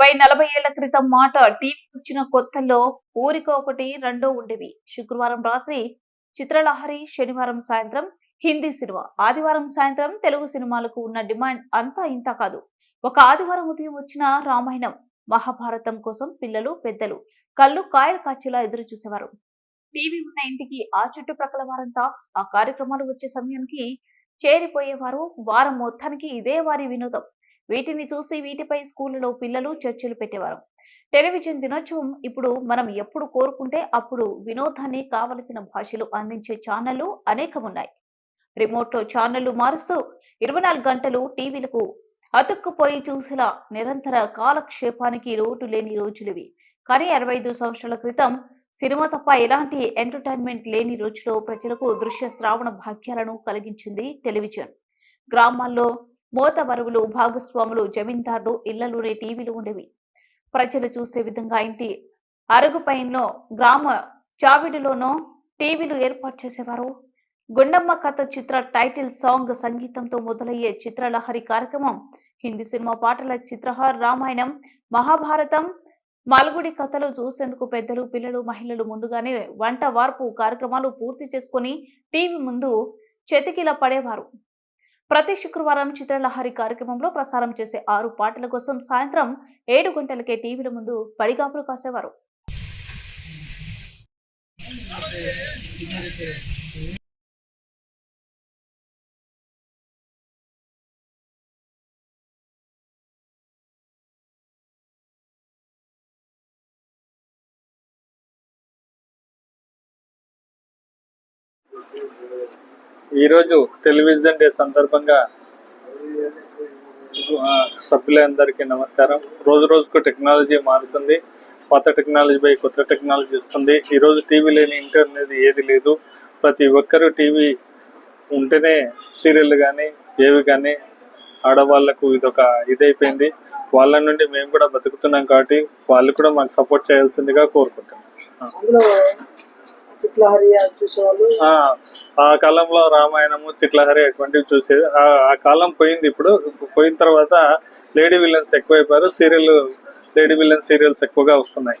ముప్పై నలభై ఏళ్ళ క్రితం మాట టీవీ వచ్చిన కొత్తలో ఊరికో ఒకటి రెండో ఉండేవి. శుక్రవారం రాత్రి చిత్రలహరి శనివారం సాయంత్రం హిందీ సినిమా. ఆదివారం సాయంత్రం తెలుగు సినిమాలకు ఉన్న డిమాండ్ అంతా ఇంత కాదు. ఒక ఆదివారం ఉదయం వచ్చిన రామాయణం మహాభారతం కోసం పిల్లలు పెద్దలు కళ్ళు కాయలు కాచేలా ఎదురు చూసేవారు. టీవీ ఉన్న ఇంటికి ఆ చుట్టుప్రక్కల వారంతా ఆ కార్యక్రమాలు వచ్చే సమయానికి చేరిపోయేవారు. వారం మొత్తానికి ఇదే వారి వినోదం. వీటిని చూసి వీటిపై స్కూళ్ళలో పిల్లలు చర్చలు పెట్టేవారు. టెలివిజన్ దినోత్సవం ఇప్పుడు మనం ఎప్పుడు కోరుకుంటే అప్పుడు వినోదాన్ని కావలసిన భాషలు అందించే ఛానళ్ళు అనేకం ఉన్నాయి రిమోట్లో ఛానళ్ళు మారుస్తూ ఇరవై నాలుగు గంటలు టీవీలకు అతుక్కుపోయి చూసేలా నిరంతర కాలక్షేపానికి లోటు లేని రోజులివి. కానీ అరవై ఐదు సంవత్సరాల క్రితం సినిమా తప్ప ఎలాంటి ఎంటర్టైన్మెంట్ లేని రోజులో ప్రజలకు దృశ్య శ్రావణ భాగ్యాలను కలిగించింది టెలివిజన్. గ్రామాల్లో మోత వరువులు భాగస్వాములు జమీందారులు ఇళ్ళలోనే టీవీలు ఉండేవి. ప్రజలు చూసే విధంగా ఇంటి అరుగుపైనలో గ్రామ చావిడిలోనో టీవీలు ఏర్పాటు చేసేవారు. గుండమ్మ కథ చిత్ర టైటిల్ సాంగ్ సంగీతంతో మొదలయ్యే చిత్రలహరి కార్యక్రమం హిందీ సినిమా పాటల చిత్రహార్ రామాయణం మహాభారతం మలుగుడి కథలు చూసేందుకు పెద్దలు పిల్లలు మహిళలు ముందుగానే వంట వార్పు కార్యక్రమాలు పూర్తి చేసుకొని టీవీ ముందు చెతికిల పడేవారు ప్రతి శుక్రవారం చిత్రలహరి కార్యక్రమంలో ప్రసారం చేసే ఆరు పాటల కోసం సాయంత్రం ఏడు గంటలకే టీవీల ముందు పడిగాపులు కాసేవారు. ఈరోజు టెలివిజన్ డే సందర్భంగా సభ్యులందరికీ నమస్కారం. రోజు రోజుకు టెక్నాలజీ మారుతుంది. పాత టెక్నాలజీపై కొత్త టెక్నాలజీ వస్తుంది. ఈరోజు టీవీ లేని ఇంటర్నెట్ ఏది లేదు. ప్రతి ఒక్కరూ టీవీ ఉంటేనే సీరియల్ కానీ ఏవి కానీ ఆడవాళ్ళకు ఇదొక ఇదైపోయింది. వాళ్ళ నుండి మేము కూడా బతుకుతున్నాం కాబట్టి వాళ్ళు కూడా మాకు సపోర్ట్ చేయాల్సిందిగా కోరుకుంటున్నాం. చిట్లహరి చూసేవాళ్ళు. ఆ ఆ కాలంలో రామాయణము చిట్లహరి అటువంటివి చూసేది. ఆ ఆ కాలం పోయింది ఇప్పుడు. ఇప్పుడు పోయిన తర్వాత లేడీ విలన్స్ ఎక్కువైపోయారు. సీరియల్ లేడీ విలన్ సీరియల్స్ ఎక్కువగా వస్తున్నాయి.